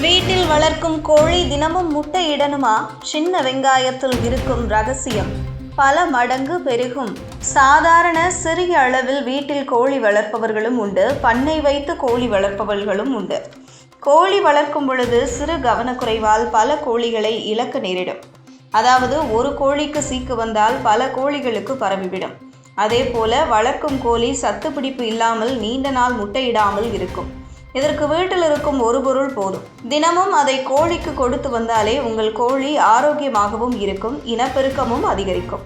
வீட்டில் வளர்க்கும் கோழி தினமும் முட்டையிடணுமா சின்ன வெங்காயத்தில் இருக்கும் ரகசியம். பல மடங்கு பெருகும். சாதாரண சிறிய அளவில் வீட்டில் கோழி வளர்ப்பவர்களும் உண்டு. பண்ணை வைத்து கோழி வளர்ப்பவர்களும் உண்டு. கோழி வளர்க்கும் பொழுது சிறு கவனக்குறைவால் பல கோழிகளை இழக்க நேரிடும். அதாவது ஒரு கோழிக்கு சீக்கு வந்தால் பல கோழிகளுக்கு பரவிவிடும். அதே போல வளர்க்கும் கோழி சத்து பிடிப்பு இல்லாமல் நீண்ட நாள் முட்டையிடாமல் இருக்கும். இதற்கு வீட்டில் இருக்கும் ஒரு பொருள் போதும். தினமும் அதை கோழிக்கு கொடுத்து வந்தாலே உங்கள் கோழி ஆரோக்கியமாகவும் இருக்கும் இனப்பெருக்கமும் அதிகரிக்கும்.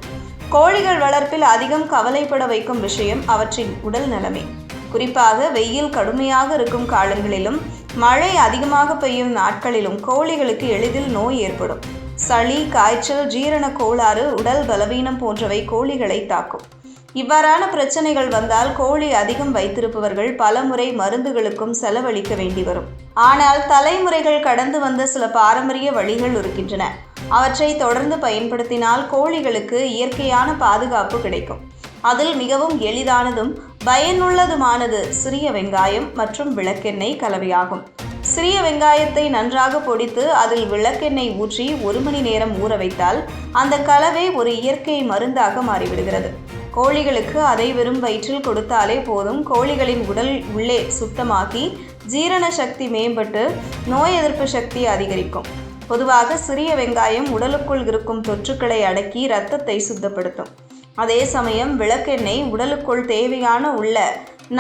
கோழிகள் வளர்ப்பில் அதிகம் கவலைப்பட வைக்கும் விஷயம் அவற்றின் உடல் நலமே. குறிப்பாக வெயில் கடுமையாக இருக்கும் காலங்களிலும் மழை அதிகமாக பெய்யும் நாட்களிலும் கோழிகளுக்கு எளிதில் நோய் ஏற்படும். சளி காய்ச்சல் ஜீரண கோளாறு உடல் பலவீனம் போன்றவை கோழிகளை தாக்கும். இவ்வாறான பிரச்சனைகள் வந்தால் கோழி அதிகம் வைத்திருப்பவர்கள் பலமுறை மருந்துகளுக்கும் செலவழிக்க வேண்டி வரும். ஆனால் தலைமுறைகள் கடந்து வந்த சில பாரம்பரிய வழிகள் இருக்கின்றன. அவற்றை தொடர்ந்து பயன்படுத்தினால் கோழிகளுக்கு இயற்கையான பாதுகாப்பு கிடைக்கும். அதில் மிகவும் எளிதானதும் பயனுள்ளதுமானது சிறிய வெங்காயம் மற்றும் விளக்கெண்ணெய் கலவையாகும். சிறிய வெங்காயத்தை நன்றாக பொடித்து அதில் விளக்கெண்ணெய் ஊற்றி ஒரு மணி நேரம் ஊற வைத்தால் அந்த கலவை ஒரு இயற்கை மருந்தாக மாறிவிடுகிறது. கோழிகளுக்கு அதை வெறும் வயிற்றில் கொடுத்தாலே போதும். கோழிகளின் உடல் உள்ளே சுத்தமாக்கி ஜீரண சக்தி மேம்பட்டு நோய் எதிர்ப்பு சக்தி அதிகரிக்கும். பொதுவாக சிறிய வெங்காயம் உடலுக்குள் இருக்கும் தொற்றுக்களை அடக்கி இரத்தத்தை சுத்தப்படுத்தும். அதே சமயம் விளக்கெண்ணெய் உடலுக்குள் தேவையான உள்ள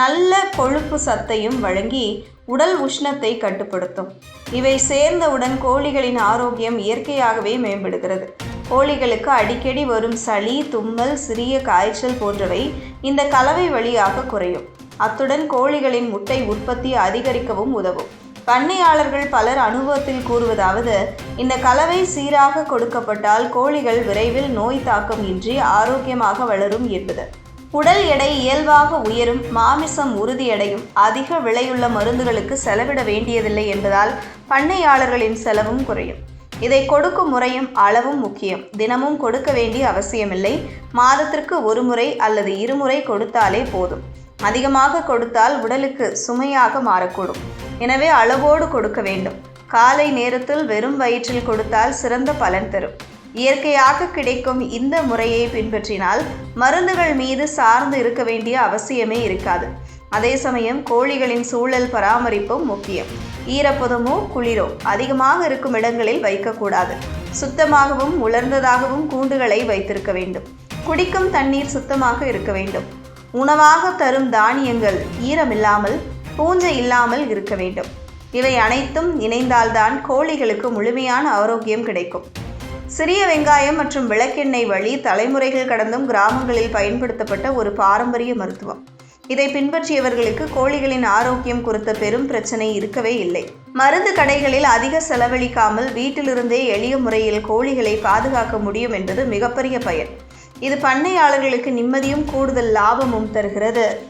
நல்ல கொழுப்பு சத்தையும் வழங்கி உடல் உஷ்ணத்தை கட்டுப்படுத்தும். இவை சேர்ந்தவுடன் கோழிகளின் ஆரோக்கியம் இயற்கையாகவே மேம்படுகிறது. கோழிகளுக்கு அடிக்கடி வரும் சளி தும்மல் சிறிய காய்ச்சல் போன்றவை இந்த கலவை வழியாக குறையும். அத்துடன் கோழிகளின் முட்டை உற்பத்தி அதிகரிக்கவும் உதவும். பண்ணையாளர்கள் பலர் அனுபவத்தில் கூறுவதாவது இந்த கலவை சீராக கொடுக்கப்பட்டால் கோழிகள் விரைவில் நோய் தாக்கம் இன்றி ஆரோக்கியமாக வளரும் என்பது. உடல் எடை இயல்பாக உயரும் மாமிசம் உறுதியடையும் அதிக விலையுள்ள மருந்துகளுக்கு செலவிட வேண்டியதில்லை என்பதால் பண்ணையாளர்களின் செலவும் குறையும். இதை கொடுக்கும் முறையும் அளவும் முக்கியம். தினமும் கொடுக்க வேண்டிய அவசியமில்லை. மாதத்திற்கு ஒரு முறை அல்லது இருமுறை கொடுத்தாலே போதும். அதிகமாக கொடுத்தால் உடலுக்கு சுமையாக மாறக்கூடும். எனவே அளவோடு கொடுக்க வேண்டும். காலை நேரத்தில் வெறும் வயிற்றில் கொடுத்தால் சிறந்த பலன் தரும். இயற்கையாக கிடைக்கும் இந்த முறையை பின்பற்றினால் மருந்துகள் மீது சார்ந்து இருக்க வேண்டிய அவசியமே இருக்காது. அதே சமயம் கோழிகளின் சூழல் பராமரிப்பும் முக்கியம். ஈரப்பதமோ குளிரோ அதிகமாக இருக்கும் இடங்களில் வைக்கக்கூடாது. சுத்தமாகவும் உலர்ந்ததாகவும் கூண்டுகளை வைத்திருக்க வேண்டும். குடிக்கும் தண்ணீர் சுத்தமாக இருக்க வேண்டும். உணவாக தரும் தானியங்கள் ஈரமில்லாமல் பூஞ்சை இல்லாமல் இருக்க வேண்டும். இவை அனைத்தும் இணைந்தால்தான் கோழிகளுக்கு முழுமையான ஆரோக்கியம் கிடைக்கும். சிறிய வெங்காயம் மற்றும் விளக்கெண்ணெய் வழி தலைமுறைகள் கடந்தும் கிராமங்களில் பயன்படுத்தப்பட்ட ஒரு பாரம்பரிய மருத்துவம். இதை பின்பற்றியவர்களுக்கு கோழிகளின் ஆரோக்கியம் குறித்த பெரும் பிரச்சனை இருக்கவே இல்லை. மருந்து கடைகளில் அதிக செலவழிக்காமல் வீட்டிலிருந்தே எளிய முறையில் கோழிகளை பாதுகாக்க முடியும் என்பது மிகப்பெரிய பயன். இது பண்ணையாளர்களுக்கு நிம்மதியும் கூடுதல் லாபமும் தருகிறது.